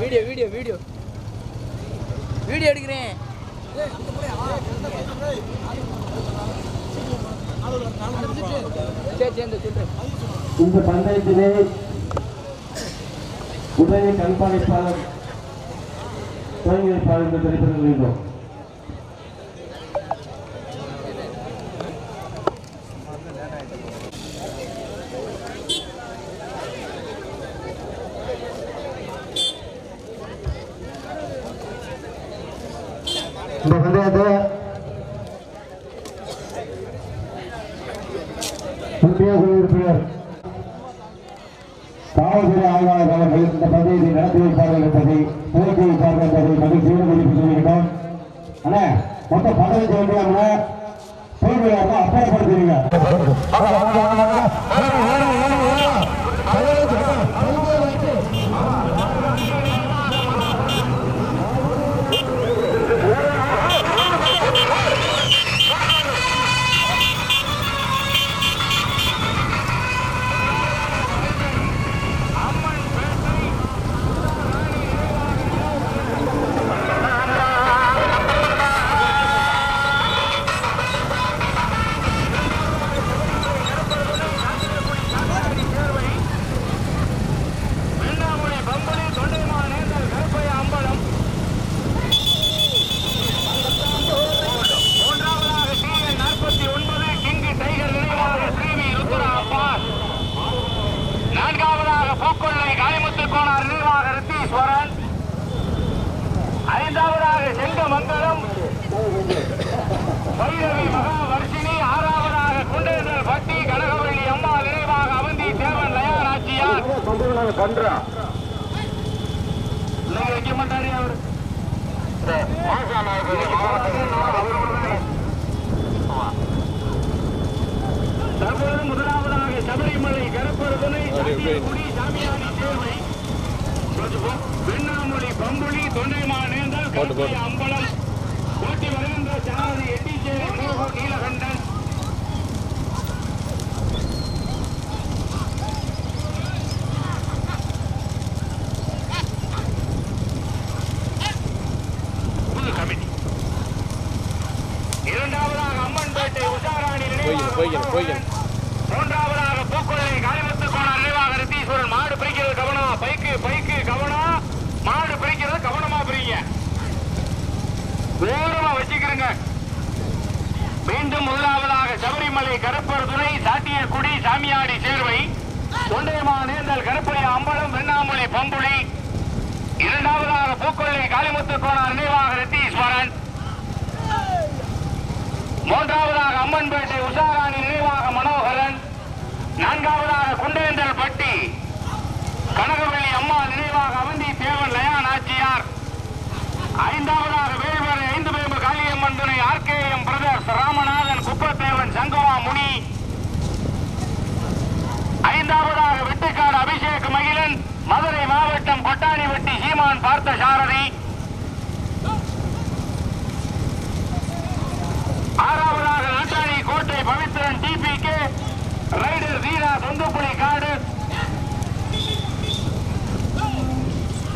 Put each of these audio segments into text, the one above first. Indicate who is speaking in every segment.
Speaker 1: Video video video. Video எடுக்கிறேன். சரி இந்த சொல்றேன்
Speaker 2: உதவி கண்காணிப்பாளர் துணைநிலைப்பாளர் என்று தெரிவித்துக் வேண்டும் காவல்துறை ஆய்வாளர் அவர்கள் இந்த பந்தயத்தை நடத்தி வைப்பார்கள் என்பதை துவக்கி வைப்பார்கள் என்பதை மகிழ்ச்சியோடு தெரிவித்துக் சொல்லியிருக்கோம் அண்ணா மொத்தம் பதினஞ்சு வண்டியாம சூழ்நிலை அப்பாற்படுத்துறீங்க
Speaker 3: போட்டு போட்டு வருகின்ற சாரதி எட்டிச்சேரி மூகு நீலகண்டன் புது கமிட்டி இரண்டாவதாக அம்மன்பேட்டை உஷாராணி
Speaker 1: போய்க்கணும், போய்க்கணும், போய்க்கணும்.
Speaker 3: மூன்றாவதாக பூக்கொள்ளை காளிமுத்து கோணம் நினைவாக ரித்தீஸ்வரன் மாடு பிரிக்கிறது கவனம் பைக்கு பைக்கு கவனம் மாடு பிரிக்கிறது கவனமா பிரிங்க ஓரமா மீண்டும் முதலாவதாக சபரிமலை கருப்பர் துணை சாட்டிய குடி சாமியாடி சேர்வை. தொண்டைமா நேர்ந்தல் கருப்பையா அம்பலம் வெண்ணாமொழி பம்புளி இரண்டாவதாக பூக்கொள்ளை காளிமுத்து கோணார் நினைவாக ரித்தீஸ்வரன் மூன்றாவதாக அம்மன்பேட்டை உஷாராணி நினைவாக மனோகரன். நான்காவதாக குண்டேந்தல் பட்டி. கனகவள்ளி அம்மா நினைவாக அவந்தி தேவன் லயா நாச்சியார் ஐந்தாவதாக வேல்வரை ஐந்து துணை ஆர்கேஎம் பிரதர்ஸ் ராமநாதன் குப்பத்தேவன் சங்கமா முனி ஐந்தாவதாக வெட்டுக்காடு அபிஷேக் மகிழன் மதுரை மாவட்டம் கொட்டாணிவட்டி சீமான் பார்த்த சாரதி ஆறாவதாக நாட்டாணி கோட்டை பவித்ரன் டிபிகே. ரைடர் வீரா சொந்தப்புலி காடு.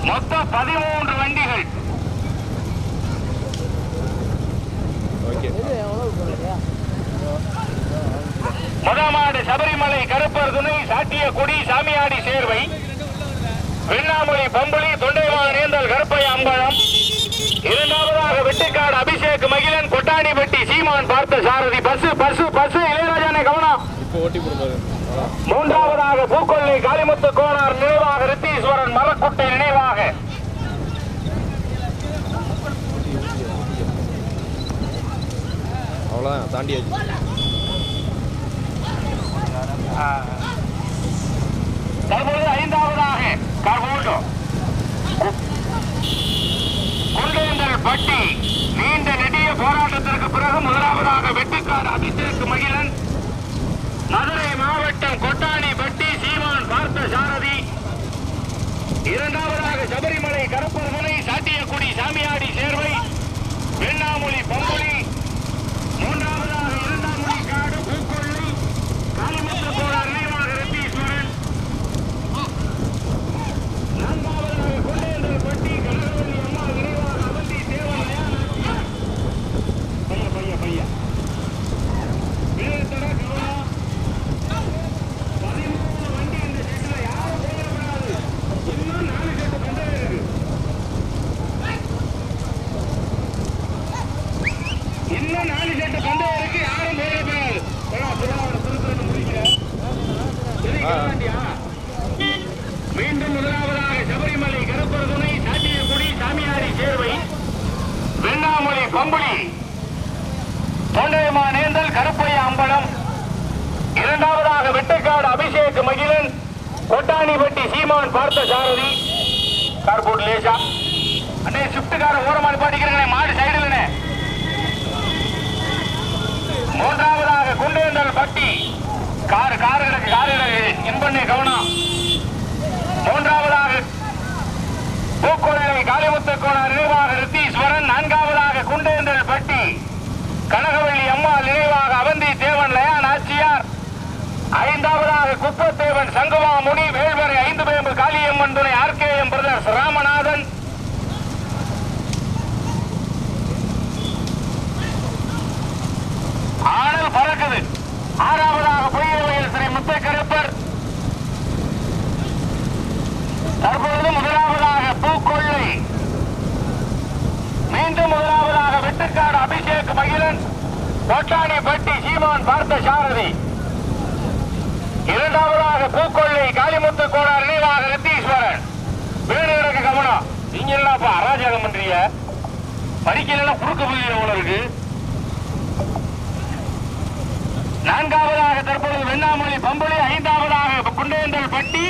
Speaker 3: மொத்தம் பதிமூணு வண்டிகள்
Speaker 1: ஓகே எது எவ்வளோ போடுறியா
Speaker 3: முதமாடு சபரிமலை கருப்பர் சாட்டிய கொடி சாமியாடி சேர்வை. வெண்ணாமொழி பம்புளி தொண்டைவான் நேந்தல் கருப்பை அம்பலம் இரண்டாவதாக Vettikadu Abhishek Magizhan Kottanipatti Seeman Partha Sarathi. Bus bus bus இளையராஜானே கவனம். மூன்றாவதாக பூக்கொள்ளை காளிமுத்து கோனார் நினைவாக ரித்தீஸ்வரன் மரக்குட்டை நினைவாக.
Speaker 1: அவ்வளோதான் தாண்டியாச்சு.
Speaker 3: தற்பொழுது ஐந்தாவதாக கர்கூட்டோ குண்டேந்தல் பட்டி நீண்ட நெடிய போராட்டத்திற்கு பிறகு முதலாவதாக வெட்டிக்கார் அபிஷேக் மகிழன். மதுரை மாவட்டம் கொட்டாணி பட்டி சீமான் பார்த்த சாரதி. இரண்டாவதாக சபரிமலை கருப்பர்மனை சாட்டியக்குடி சாமியாடி சேர்வை. வெண்ணாமொழி பம்புளி மூன்றாவதாக இரண்டாம் மொழி காடு பூக்கொள்ளி காளிமுத்து கோளார் நினைவாக ரத்தீஸ்வரன் நான்காவதாக கொண்டேந்தல் பட்டி தொண்டைமா நேந்தல் கருப்பைய அம்பலம். இரண்டாவதாக வெட்டுக்காடு அபிஷேக் மகிழன் கொட்டாணிப்பட்டி சீமான் பார்த்த சாரதி கார்போர்ட் லேசா. அண்ணே ஷிப்டுக்கார ஓரமாக பாட்டிக்கிறேன் மாடு சைடுலனே மூன்றாவதாக குண்டேந்தல் பட்டி. கார் கார் கிடக்கு கார் கிடக்கு. இன்பண்ணே கவனம். மூன்றாவதாக பூக்கோளை காளிமுத்து கோணார் நினைவாக ரித்தீஸ்வரன் நான்காவது நினைவாக குண்டேந்தல் பட்டி. கனகவள்ளி அம்மா நினைவாக அவந்தி தேவன் லயா நாச்சியார் ஐந்தாவதாக குப்பத்தேவன் சங்குவா முனி வேல்வரை ஐந்து பேம்பு காளியம்மன் துணை ஆர்கேஎம் பிரதர்ஸ் ராமநாதன். ஆனல் பறக்குது. ஆறாவதாக பொய்யவையில் ஸ்ரீ முத்தக்கருப்பர். தற்பொழுது முதலாவதாக பூக்கொள்ளை. மீண்டும் முதலாவது கோட்டாணி பட்டி சீமான் பார்த்த சாரதி இரண்டாவதாக பூக்கொள்ளை காளிமுத்து கோடார் நினைவாக ரத்தீஸ்வரன். வீடு எனக்கு கவனம். நீங்க என்னப்பா அராஜகம் பண்றீங்க? படிக்கலாம் குறுக்க புள்ளி எவ்வளவு இருக்கு நான்காவதாக தற்பொழுது வெண்ணாமொழி பம்புளி ஐந்தாவதாக குண்டேந்தல் பட்டி.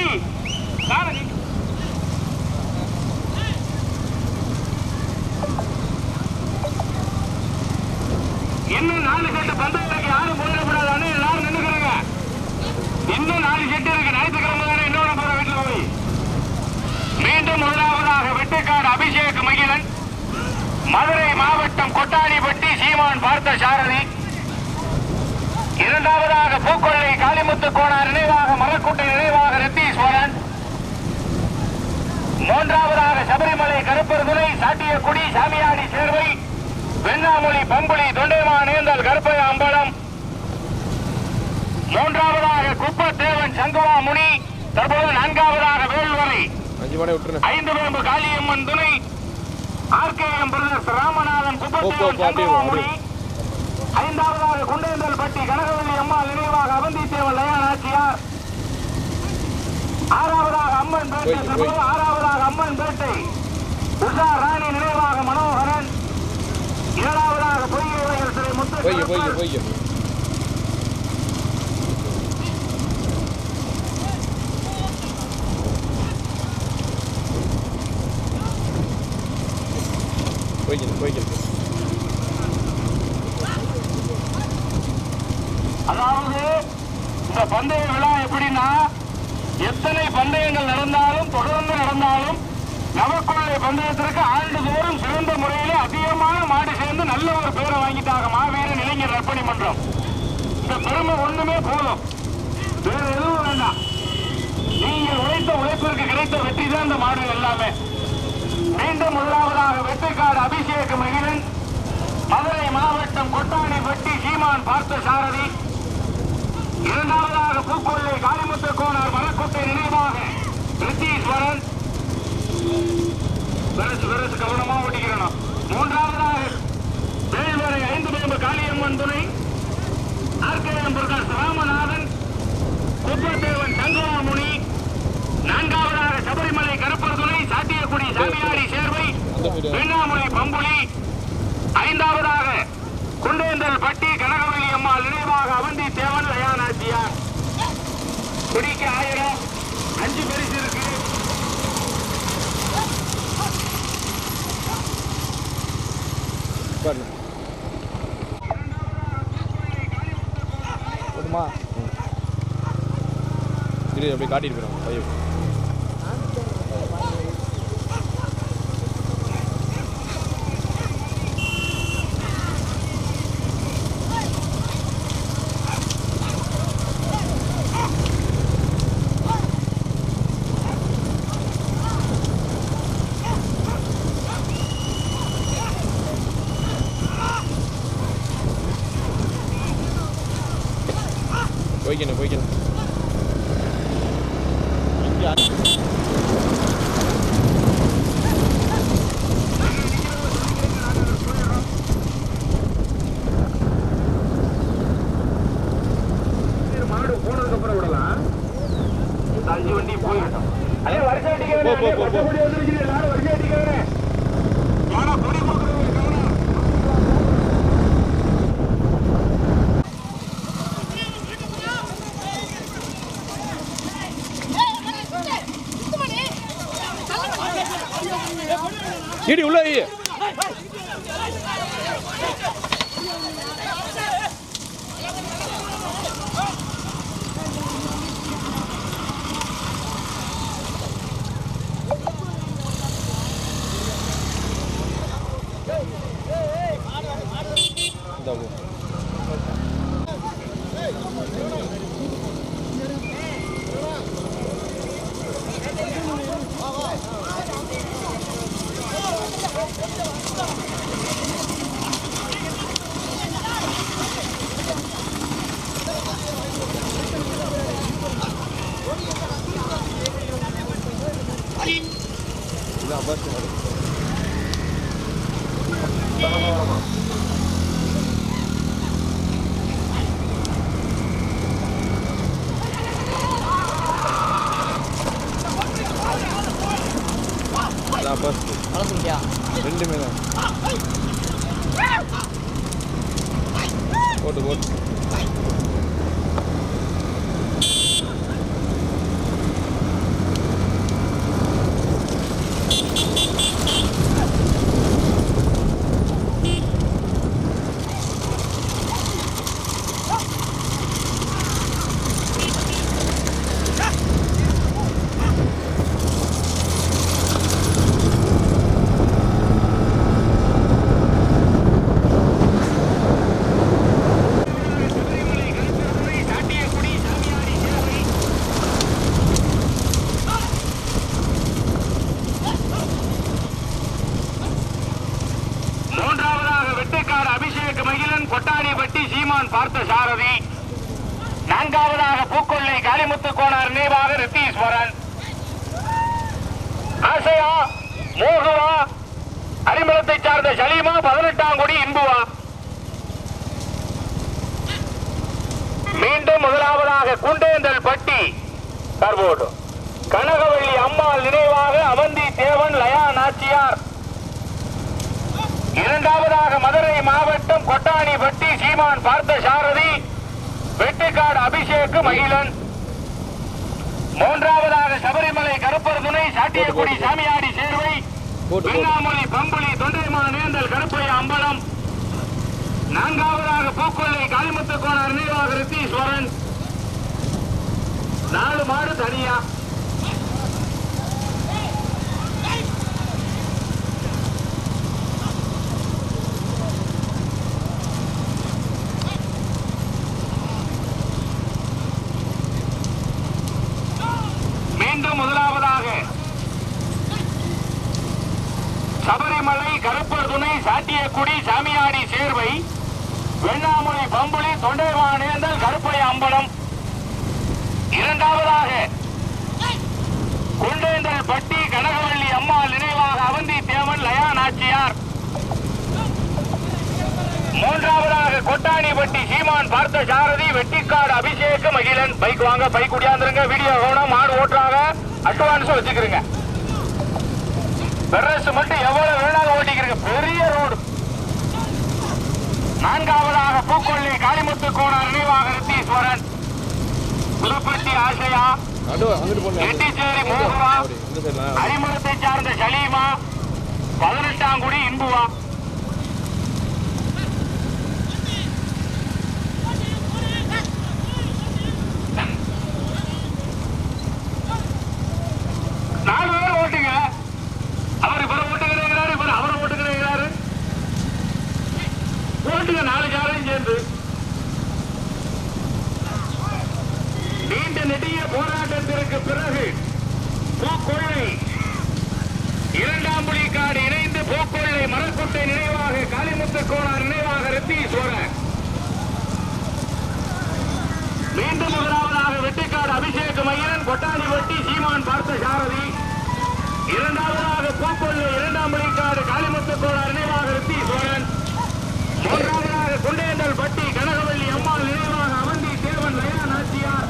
Speaker 3: இன்னும் நாலு செட்டு பந்தயத்துக்கு யாரும் போயிடக்கூடாதுன்னு எல்லாரும் நின்னுக்கிறீங்க. இன்னும் நாலு செட்டு இருக்கு. ஞாயிற்றுக்கிழமை தானே இன்னொரு போற வீட்டுல போய். மீண்டும் முதலாவதாக வெட்டுக்காடு அபிஷேக் மகிழன் மதுரை மாவட்டம் கொட்டாடிப்பட்டி சீமான் பார்த்த சாரதி இரண்டாவதாக பூக்கொள்ளை காளிமுத்து கோணார் நினைவாக மரக்கூட்டை நினைவாக ரத்தீஸ்வரன் மூன்றாவதாக சபரிமலை கருப்பர் துணை சாட்டியக்குடி சாமியாடி சேர்வை வெண்ணாமொழி பம்புளி தொண்டைமா நேந்தல் கருப்பை அம்பலம். மூன்றாவதாக குப்பத்தேவன் சங்குவா முனி தற்போது நான்காவதாக வேல்வரை. ஐந்து வேம்பு காளியம்மன் துணை. ஆர்கேஎம் பிரதர்ஸ் ராமநாதன் குப்பத்தேவன்
Speaker 1: வா,
Speaker 3: முனி ஐந்தாவதாக குண்டேந்தல் பட்டி கனகவல்லி அம்மா நினைவாக அவந்தித்தேவன் லயா நாச்சியார் ஆறாவதாக அம்மன் பேட்டை ஆறாவதாக அம்மன் பேட்டை. உஷா ராணி நினைவாக மனோகரன். ஏழாவதாக பொய்யவைகள் திரு முத்து
Speaker 1: போய் போய்
Speaker 3: கருப்பர்.
Speaker 1: போய் போய்க்கணும் போய்க்கணும்
Speaker 3: அதாவது இந்த பந்தய விழா எப்படின்னா எத்தனை பந்தயங்கள் நடந்தாலும் தொடர்ந்து நடந்தாலும் நவக்கொள்ளை பந்தயத்திற்கு ஆண்டுதோறும் சிறந்த முறையிலே அதிகமான மாடு சேர்ந்து நல்ல ஒரு பேரை வாங்கிட்டாங்க மாவீரன் இளைஞர் அர்ப்பணி மன்றம். இந்த பெருமை ஒண்ணுமே போதும். வேற எதுவும் வேண்டாம். நீங்கள் உழைத்த உழைப்பிற்கு கிடைத்த வெற்றி தான் இந்த மாடு எல்லாமே. மீண்டும் முதலாவதாக வெற்றிக்காடு அபிஷேக் மகிழன் மதுரை மாவட்டம் கொட்டாணிப்பட்டி சீமான் பார்த்த சாரதி இரண்டாவதாக பூக்கொள்ளை காளிமுத்து கோனார் மரக்கோட்டை நினைவாக ரித்தீஸ்வரன் வெரசு வெரசு கவனமா ஓட்டிக்கிறணும் மூன்றாவதாக வேல்வரை ஐந்து பேம்பு காளியம்மன் துணை ஆர்கேஎம் பிரகாஷ் ராமநாதன் குப்பத்தேவன் சங்கராமுனி நான்காவதாக சபரிமலை கருப்பர் சாத்தியக்குடி சாமியாடி சேர்வை வெண்ணாமொழி பம்புலி ஐந்தாவதாக குண்டேந்தல் பட்டி கனகவல்லி அம்மாள் நினைவாக அவந்தி தேவன் லயானாச்சியார். குடிக்கு ஆயிரம் அஞ்சு பரிசு
Speaker 1: இரு அப்படியே காட்டிட்டு போயிடும் பையன்
Speaker 3: Gabriel. இந்தா
Speaker 4: இதான் பஸ்
Speaker 1: வளர்த்துக்கிட்டியா?
Speaker 4: ரெண்டுமே தான். போட்டு போட்டு
Speaker 3: மூன்றாவதாக வெட்டுக்காடு அபிஷேக் மகிழன் கொட்டாடிப்பட்டி சீமான் பார்த்த சாரதி நான்காவதாக பூக்கொள்ளை காளிமுத்து கோனார் நினைவாக ரித்தீஸ்வரன் ஆசையா மோகவா அரிமளத்தை சார்ந்த சலீமா பதினெட்டாம் கொடி இன்புவா. மீண்டும் முதலாவதாக குண்டேந்தல் பட்டி கர்போடு கனகவள்ளி அம்மாள் நினைவாக அவந்தி தேவன் லயா நாச்சியார். இரண்டாவதாக மதுரை மாவட்டம் கொட்டாணிப்பட்டி சீமான் பார்த்த சாரதி வெட்டுக்காடு அபிஷேக் மகிழன். மூன்றாவதாக சபரிமலை கருப்பர் துணை சாட்டியக்குடி சாமியாடி சேர்வை வெண்ணாமொழி பம்புலி தொண்டைமான நேர்ந்தல் கருப்பைய அம்பலம். நான்காவதாக பூக்கொள்ளை காளிமுத்து கோணர் நினைவாக ரித்தீஸ்வரன். நாலு மாடு தனியா மீண்டும் முதலாவதாக சபரிமலை கருப்பர் துணை குடி சாமியாடி சேர்வை. வெண்ணாமொழி பம்புலி தொண்டைமானேந்தல் கருப்பை அம்பலம். இரண்டாவதாக குண்டேந்தல் பட்டி கனகவள்ளி அம்மாள் நினைவாக அவந்தி தேவன் லயா நாச்சியார். மூன்றாவதாக கொட்டாணிப்பட்டி சீமான் பார்த்த சாரதி வெட்டிக்காடு அபிஷேக மகிழன். பைக் வாங்க பைக் குடியாந்துருங்க வீடியோ கவனம் மாடு ஓட்டுறாங்க. அட்வான்ஸ் வச்சுக்கிறீங்க பெரஸ் மட்டும் எவ்வளவு வேணாலும் ஓட்டிக்கிறீங்க பெரிய ரோடு. நான்காவதாக பூக்கொள்ளி காளிமுத்து கோணார் நினைவாக ரித்தீஸ்வரன். புதுப்பட்டி ஆசையா? எட்டிச்சேரி மோகவா? அரிமளத்தை சார்ந்த சலீமா? பதினெட்டாம் குடி இன்புவா நாலு பேர் ஓட்டுங்க அவர் இவரை ஓட்டுகிறாரு இவர் அவரை ஓட்டுகிறாரு ஓட்டுங்க நாலு காரையும் சேர்ந்து நீண்ட நெடிய போராட்டத்திற்கு பிறகு பூக்கொள்ளை இரண்டாம் புலிக்காடு இணைந்து பூக்கொள்ளை மரக்குட்டை நினைவாக காளிமுத்து கோணார் நினைவாக ரத்தீஸ்வரர் மீண்டும் முதலாவதாக வெட்டிக்காடு அபிஷேக் மயிலன் கொட்டாணி வெட்டி சீமான் பார்த்த சாரதி இரண்டாவதாக பூக்கொள்ளை இரண்டாம் மணிக்காடு காளிமுத்து கோணார் நினைவாக சோழன். மூன்றாவதாக குண்டேந்தல் பட்டி கனகவள்ளி அம்மாள் நினைவாக அவந்தி தேவன் லயா நாச்சியார்.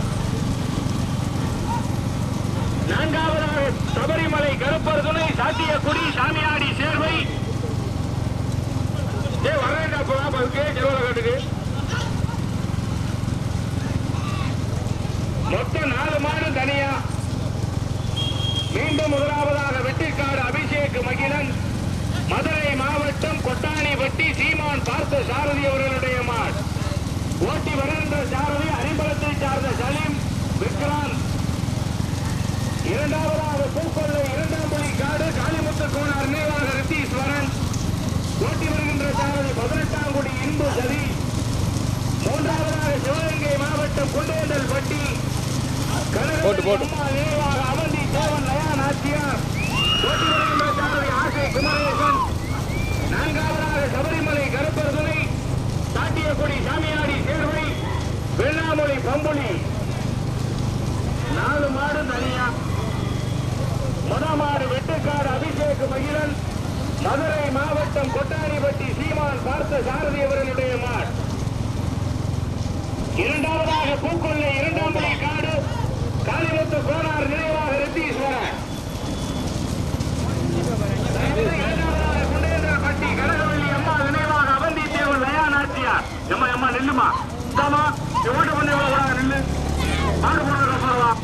Speaker 3: நான்காவதாக சபரிமலை கருப்பர் துணை சாத்தியக்குடி சாமியாடி சேர்வை. ஏ வரேன்டா போலாம் அதுக்கு செலவலகாட்டுக்கு மொத்தம் நாலு மாடு தனியா. மீண்டும் முதலாவதாக வெட்டிக்காடு அபிஷேக் மகிழன். மதுரை மாவட்டம் கொட்டாணி கொட்டானிப்பட்டி சீமான் பார்த்த சாரதி அவர்களுடைய மாட். ஓட்டி வளர்ந்த சாரதி அறிமுகத்தை சார்ந்த சலீம் விக்ரான் இரண்டாவதாக பூக்கொள்ள இரண்டாம் பள்ளி காடு காளிமுத்து கோணார் நினைவாக ரித்தீஸ்வரன். ஓட்டி வருகின்ற சாரதி பதினெட்டாம் குடி இன்பு சதி மூன்றாவதாக சிவகங்கை மாவட்டம் குண்டேந்தல் பட்டி
Speaker 4: போட்டு. போட்டு
Speaker 3: நினைவாக அவந்தி தேவன் நாச்சியார் ஓட்டி ஆசை குமரேசன் நான்காவதாக சபரிமலை கருப்பர் துணை சாட்டியக்குடி சாமியாடி சேர்வை வெள்ளாமொழி பம்புலி. நாலு மாடு தனியா. முத மாடு வெட்டுக்காடு அபிஷேக் மகிழன் மதுரை மாவட்டம் கொட்டாரிப்பட்டி சீமான் பார்த்த சாரதி அவர்களுடைய மாடு. இரண்டாவதாக பூக்கொள்ளை இரண்டாம் பள்ளி காடு காளிமுத்து கோனார் நிலையம் ரெத்தீஸ்வரன் இரண்டாவதாக குண்டேந்திரப்பட்டி கனகவல்லி அம்மா நினைவாக அவந்தி தேவன் லயா நாச்சியார் நில்லுமா எம்மா எவ்வளோ வந்து எவ்வளோ பண்ணி நில்லு. மாடு போடுறத சொல்லலாம்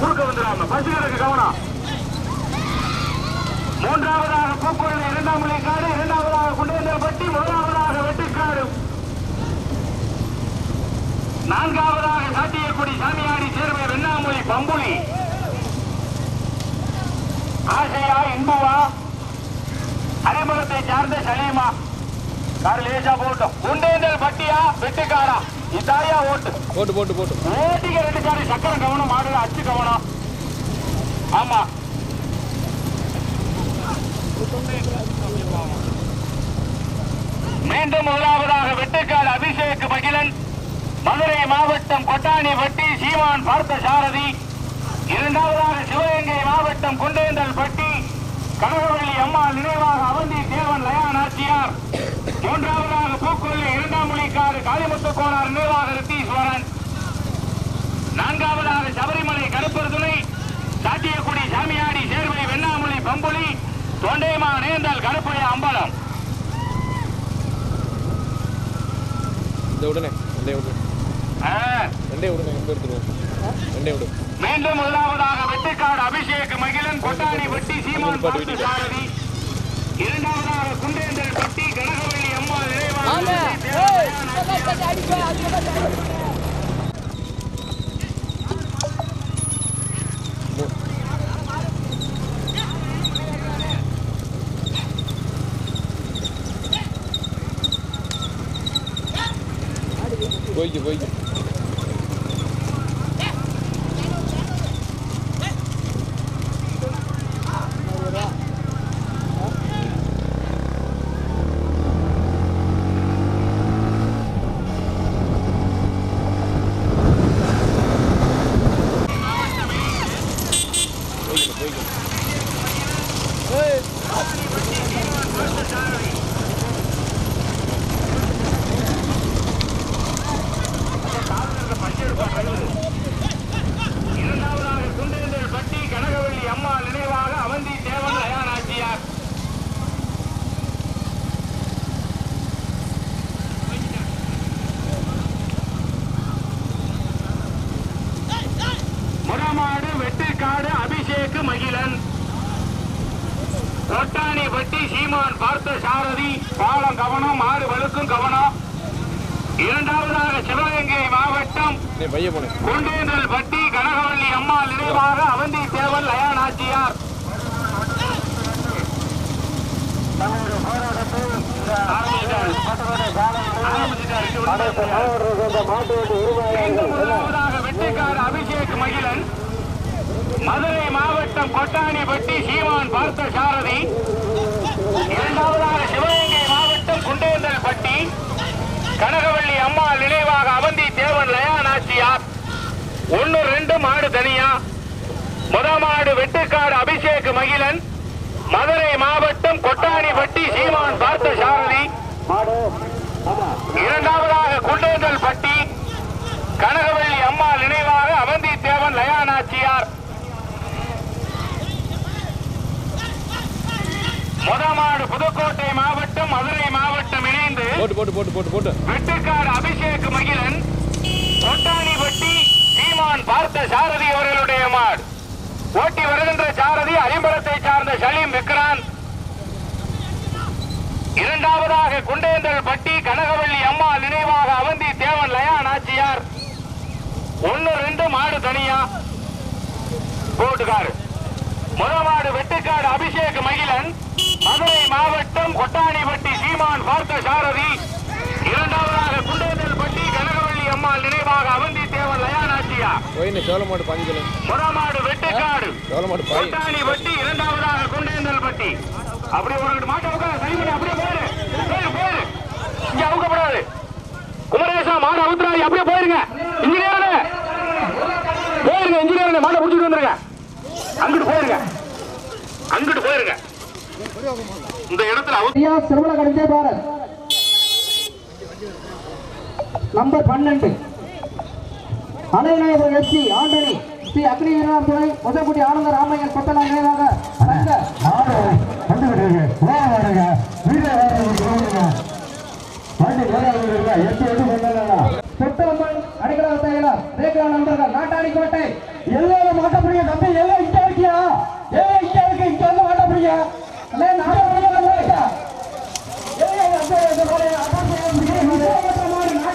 Speaker 3: குறுக்க வந்துடாம. பசுகளுக்கு கவனம். மூன்றாவதாக பூக்கொள்ளை இரண்டாம் நிலை காடு இரண்டாவதாக குண்டேந்தர்பட்டி முதலாவதாக வெட்டுக்காடு நான்காவதாக சாத்தியக்குடி சாமியாடி சேர்வை வெண்ணாமொழி பம்புலி. ஆசையா இன்புவா? அரைமரத்தை சார்ந்த சலீமா கார் லேசா போட்டோம் குண்டேந்தல் பட்டியா வெட்டுக்காரா? இதாயா ஓட்டு.
Speaker 4: போட்டு போட்டு போட்டு.
Speaker 3: ஓட்டிக்க ரெண்டு சாரி சக்கரை கவனம் மாடுல அச்சு கவனம். ஆமா. மீண்டும் முதலாவதாக வெட்டுக்கால் அபிஷேக் மகிழன் மதுரை மாவட்டம் கொட்டாணி பட்டி சீமான் பார்த்த சாரதி. இரண்டாவதாக சிவகங்கை மாவட்டம் குண்டேந்தல் பட்டி கனகவள்ளி அம்மா நினைவாக அவந்தி தேவன் லயா நாச்சியார் மூன்றாவதாக பூக்கொல்லி இரண்டாம் மொழிக்காடு காளிமுத்து கோனார் நினைவாக ரித்தீஸ்வரன் நான்காவதாக சபரிமலை கருப்பர் துணை சாட்டியக்குடி சாமியாடி சேர்வை வெண்ணாமொழி பம்புலி தொண்டைமா நேந்தல் கருப்பைய அம்பலம். மீண்டும் முதலாவதாக வெட்டுக்காடு அபிஷேக் மகிழன் கொட்டாணி வெட்டி சீமான் இரண்டாவதாக குண்டேந்தல் பட்டி கனகவள்ளி அம்மா
Speaker 1: வாங்க
Speaker 3: நினைவாக
Speaker 1: ஏய் இதெல்லாம் தட்டி அடிப்பா அதுக்கு தான்
Speaker 4: போய்க்கு போய்க்கு போய்க்கு போய்க்கு
Speaker 3: இரண்டாவதாக குண்டேந்தல் பட்டி கனகவள்ளி அம்மா நினைவாக அவந்தி தேவன் லயானாச்சியார் முரமாடு வெட்டுக்காடு அபிஷேக் மகிழன் ஒட்டாணி பட்டி சீமான் பார்த்த சாரதி பாலம் கவனம் மாடு வழுக்கும் கவனம். இரண்டாவதாக சிவகங்கை மாவட்டம் குண்டேந்தல் பட்டி கனகவள்ளி அம்மா நினைவாக அவந்தி தேவன் லயா நாச்சியார் முதலாவதாக வெட்டிக்கார அபிஷேக் மகிழன் மதுரை மாவட்டம் கொட்டாணிப்பட்டி சீமான் பார்த்த சாரதி. இரண்டாவதாக சிவகங்கை மாவட்டம் குண்டேந்தல் பட்டி கனகவள்ளி அம்மா நினைவாக அவந்தி தேவன் லயா நாச்சியார் ஒன்னு ரெண்டு மாடு தனியா. முத மாடு வெட்டுக்காடு அபிஷேக் மகிழன். மதுரை மாவட்டம் கொட்டாணிப்பட்டி சீமான் பார்த்த சாரதி. இரண்டாவதாக குண்டேந்தல் பட்டி கனகவள்ளி அம்மா நினைவாக அவந்தி தேவன் லயானாச்சியார் நாச்சியார் முதமாடு புதுக்கோட்டை மாவட்டம் மதுரை மாவட்டம் இணைந்து
Speaker 4: போட்டு போட்டு போட்டு போட்டு போட்டு.
Speaker 3: வெட்டுக்காடு அபிஷேக் மகிழன் கொட்டாணிப்பட்டி சீமான் பார்த்த சாரதி அவர்களுடைய மாடு. ஓட்டி வருகின்ற சாரதி அரிம்பலத்தை சார்ந்த சலீம் விக்ரான் இரண்டாவதாக குண்டேந்தல் பட்டி கனகவள்ளி அம்மா நினைவாக அவந்தி தேவன் லயா நாச்சியார் ஒன்னு ரெண்டு மாடு தனியா? போட்டுக்காரு. முதமாடு வெட்டுக்காடு அபிஷேக் மகிழன் மதுரை மாவட்டம் கொட்டாணிப்பட்டி சீமான் பார்த்த சாரதி இரண்டாவதாக குண்டேந்தல்பட்டி கனகவள்ளி அம்மாள் நினைவாக அவந்தி தேவன் லயானாச்சியா
Speaker 4: போயின்னு சோளமாடு பாஞ்சிக்கல
Speaker 3: முதமாடு வெட்டுக்காடு.
Speaker 4: சோளமாடு பாய்.
Speaker 3: கொட்டாணிப்பட்டி இரண்டாவதாக குண்டேந்தல்பட்டி அப்படியே ஒரு மாட்டை உட்கார சரி பண்ணி அப்படியே போயிரு. போயிரு போயிரு. இங்க அவுக்கப்படாது. குமரேசா மாடு அவுத்துறாங்க அப்படியே போயிருங்க. இன்ஜினியர்! போயிருங்க இன்ஜினியர் மாட்டை முடிச்சுட்டு வந்துருங்க. அங்கிட்டு போயிருங்க. அங்கிட்டு போயிருங்க. இந்த இடத்துல அவுத்து
Speaker 1: ஐயா திருமண பாரத் நம்பர் பன்னெண்டு. அலைநாயகர் எஸ்சி ஆண்டனி ஸ்ரீ அக்னி வீரனார் துணை முதற்குடி ஆனந்த ராமையன் கொத்தலா நினைவாக சங்க
Speaker 2: மாடு வந்து
Speaker 1: ரேகா நண்பர்கள் நாட்டாடி கோட்டை.
Speaker 2: எல்லாரும் மாட்ட முடியும் தம்பி எல்லாம் இங்க இருக்கியா? ஏன் இங்க இருக்கு இங்க வந்து மாட்ட
Speaker 1: அண்ணே நான்